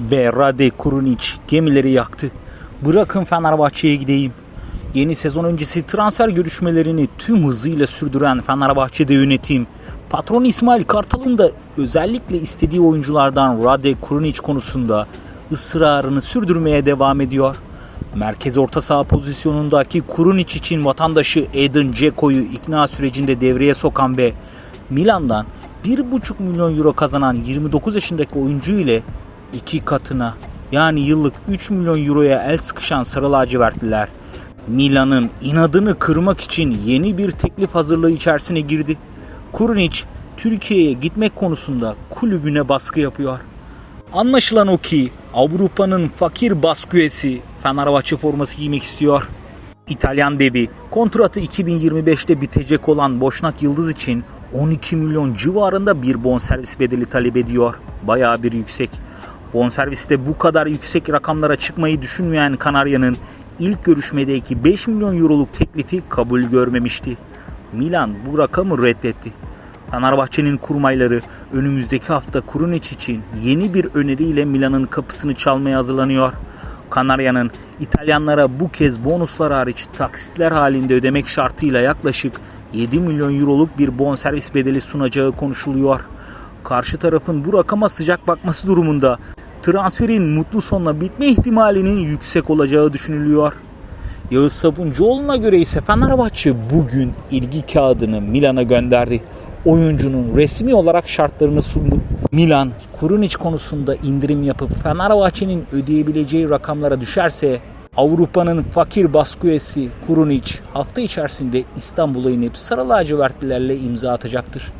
Ve Rade Kurunic gemileri yaktı. Bırakın Fenerbahçe'ye gideyim. Yeni sezon öncesi transfer görüşmelerini tüm hızıyla sürdüren Fenerbahçe'de yönetim. Patron İsmail Kartal'ın da özellikle istediği oyunculardan Rade Kurunic konusunda ısrarını sürdürmeye devam ediyor. Merkez orta saha pozisyonundaki Kurunic için vatandaşı Edin Dzeko'yu ikna sürecinde devreye sokan ve Milan'dan 1,5 milyon euro kazanan 29 yaşındaki oyuncu ile iki katına yani yıllık 3 milyon euroya el sıkışan Sarı lacivertliler Milan'ın inadını kırmak için yeni bir teklif hazırlığı içerisine girdi. Kurunic Türkiye'ye gitmek konusunda kulübüne baskı yapıyor. Anlaşılan o ki Avrupa'nın fakir basküesi Fenerbahçe forması giymek istiyor. İtalyan debi kontratı 2025'te bitecek olan Boşnak Yıldız için 12 milyon civarında bir bonservis bedeli talep ediyor. Bayağı bir yüksek. Bonserviste bu kadar yüksek rakamlara çıkmayı düşünmeyen Kanarya'nın ilk görüşmedeki 5 milyon euroluk teklifi kabul görmemişti. Milan bu rakamı reddetti. Fenerbahçe'nin kurmayları önümüzdeki hafta Kurunic için yeni bir öneriyle Milan'ın kapısını çalmaya hazırlanıyor. Kanarya'nın İtalyanlara bu kez bonuslar hariç taksitler halinde ödemek şartıyla yaklaşık 7 milyon euroluk bir bonservis bedeli sunacağı konuşuluyor. Karşı tarafın bu rakama sıcak bakması durumunda transferin mutlu sonla bitme ihtimalinin yüksek olacağı düşünülüyor. Yağız Sabuncuoğlu'na göre ise Fenerbahçe bugün ilgi kağıdını Milan'a gönderdi. Oyuncunun resmi olarak şartlarını sundu. Milan, Kurunic konusunda indirim yapıp Fenerbahçe'nin ödeyebileceği rakamlara düşerse Avrupa'nın fakir basküyesi Kurunic hafta içerisinde İstanbul'a inip sarı lacivertlilerle imza atacaktır.